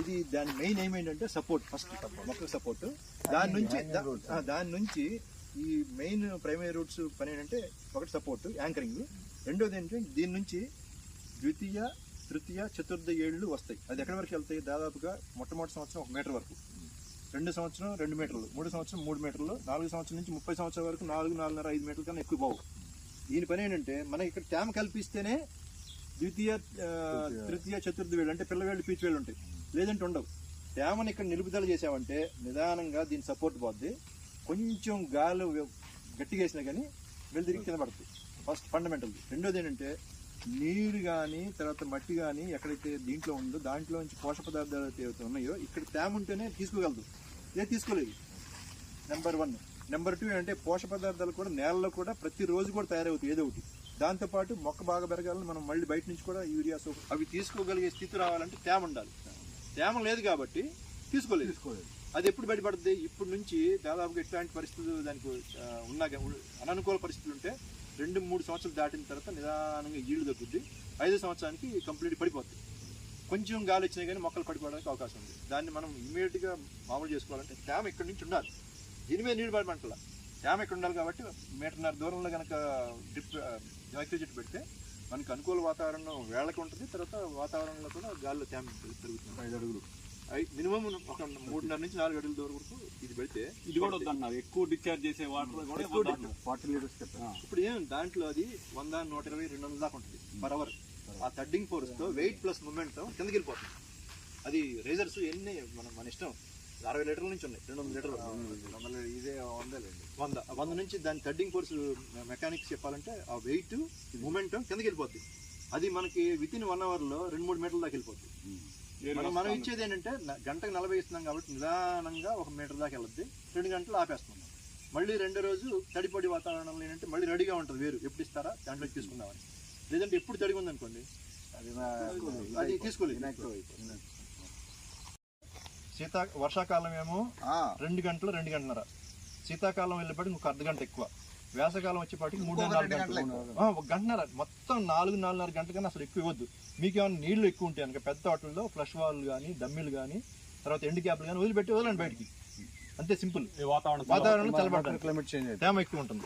ఇది దాని మెయిన్ ఏమేంటంటే సపోర్ట్ ఫస్ట్ మొక్క సపోర్ట్ దాని నుంచి దాని నుంచి ఈ మెయిన్ ప్రైమరీ రూట్స్ పని ఏంటంటే ఒకటి సపోర్ట్ యాంకరింగ్ రెండోది ఏంటంటే దీని నుంచి ద్వితీయ తృతీయ చతుర్థ ఏళ్ళు వస్తాయి. అది ఎక్కడి వరకు వెళ్తాయి? దాదాపుగా మొట్టమొదటి సంవత్సరం ఒక మీటర్ వరకు. రెండు సంవత్సరం రెండు మీటర్లు మూడు సంవత్సరం మూడు మీటర్లు నాలుగు సంవత్సరం నుంచి ముప్పై సంవత్సరాల వరకు నాలుగు నాలుగున్నర ఐదు మీటర్ల కన్నా ఎక్కువ పోవు. దీని పని ఏంటంటే మనకి ఇక్కడ తేమ కల్పిస్తేనే ద్వితీయ తృతీయ చతుర్థ వేళ్ళు అంటే పిల్లవేళ్ళు పీచు వేళ్ళు ఉంటాయి. లేదంటే ఉండవు. తేమని ఇక్కడ నిలుపుదల చేసామంటే నిదానంగా దీని సపోర్ట్ పోద్ది. కొంచెం గాలి గట్టిగా వేసినా కానీ వెళ్తిరిగి కింద పడుతుంది ఫస్ట్ ఫండమెంటల్ రెండోది ఏంటంటే నీరు కానీ తర్వాత మట్టి కానీ ఎక్కడైతే దీంట్లో ఉందో దాంట్లో నుంచి పోషక పదార్థాలు అయితే ఉన్నాయో ఇక్కడ తేమ ఉంటేనే తీసుకోగలదు. ఏ తీసుకోలేదు. నెంబర్ వన్ నెంబర్ టూ ఏంటంటే పోషక పదార్థాలు కూడా నేలలో కూడా ప్రతిరోజు కూడా తయారవుతాయి. ఏదో ఒకటి. దాంతోపాటు మొక్క బాగా పెరగాలని మనం మళ్ళీ బయట నుంచి కూడా యూరియా సోప్ అవి తీసుకోగలిగే స్థితి రావాలంటే తేమ ఉండాలి. తేమ లేదు కాబట్టి తీసుకోలేదు. తీసుకోలేదు. అది ఎప్పుడు బయటపడుతుంది ఇప్పుడు నుంచి దాదాపుగా ఎట్లాంటి పరిస్థితులు దానికి ఉన్నా అననుకూల పరిస్థితులు ఉంటే రెండు మూడు సంవత్సరాలు దాటిన తర్వాత నిదానంగా ఈళ్ళు తగ్గుద్ది ఐదు సంవత్సరానికి కంప్లీట్ పడిపోతుంది కొంచెం గాలి వచ్చినా కానీ మొక్కలు పడిపోవడానికి అవకాశం ఉంది. దాన్ని మనం ఇమీడియట్గా మామూలు చేసుకోవాలంటే తేమ ఇక్కడి నుంచి ఉండాలి. దీని మీద నీళ్ళు పడమంటలా. తేమ ఇక్కడ ఉండాలి కాబట్టి మీటర్న్నర దూరంలో కనుక డ్రిప్ జాకీ చెట్టు పెడితే మనకి అనుకూల వాతావరణం వేళకి ఉంటుంది. తర్వాత వాతావరణంలో కూడా గాలిలో తేమ పెరుగుతుంది ఐదు అడుగులు. మినిమం ఒక మూడున్నర నుంచి నాలుగు అడుగుల దూరం వరకు ఇది పెడితే ఇది కూడా వద్దన్నారు. ఎక్కువ డిశ్చార్జ్ చేసే వాటర్ కూడా. ఫార్టీ లీటర్స్ ఇప్పుడు ఏం దాంట్లో అది వంద నూట ఇరవై రెండు వందల దాకా ఉంటుంది పర్ అవర్. ఆ థర్డింగ్ ఫోర్స్తో వెయిట్ ప్లస్ మూమెంట్ కిందకి వెళ్ళిపోతుంది. అది రేజర్స్ ఎన్ని మన మన ఇష్టం. అరవై లీటర్ల నుంచి ఉన్నాయి. రెండు వందల లీటర్లు ఇదే వందలేండి. వంద వంద నుంచి దాని థర్డింగ్ ఫోర్స్ మెకానిక్స్ చెప్పాలంటే ఆ వెయిట్ మూమెంట్ కిందకి వెళ్ళిపోతుంది అది మనకి విత్ ఇన్ వన్ అవర్లో రెండు మూడు మీటర్ల దాకా వెళ్ళిపోతుంది ఏరు మనం. ఇచ్చేది ఏంటంటే గంటకు నలభై ఇస్తున్నాం కాబట్టి నిదానంగా ఒక మీటర్ దాకా వెళ్ళద్ది. రెండు గంటలు ఆపేస్తున్నాం. మళ్ళీ రెండో రోజు తడిపొడి వాతావరణంలో ఏంటంటే మళ్ళీ రెడీగా ఉంటుంది వేరు. ఎప్పుడు ఇస్తారా? దాంట్లో తీసుకుందామని. లేదంటే ఎప్పుడు తడిగి ఉందనుకోండి అది అది తీసుకోలేదు. శీతా వర్షాకాలం ఏమో రెండు గంటలు రెండు గంటలన్నర శీతాకాలం వెళ్ళేపాటికి ఇంకొక అర్ధ గంట ఎక్కువ. వేసవకాలం వచ్చేపాటికి మూడు నాలుగు గంటలు. ఒక గంటన్నర. మొత్తం నాలుగు నాలుగున్నర గంటల కన్నా అసలు ఎక్కువ ఇవ్వద్దు. మీకు ఏమైనా నీళ్ళు ఎక్కువ ఉంటాయి కనుక పెద్ద వాటిల్లో ఫ్లష్ వాల్ కానీ డమ్మీలు కానీ తర్వాత ఎండు క్యాప్లు కానీ వదిలిపెట్టి వదలండి బయటికి. అంతే సింపుల్. ఈ వాతావరణం వాతావరణం చల్లబడతాను క్లైమేట్ చేంజ్ తేమ ఎక్కువ ఉంటుంది.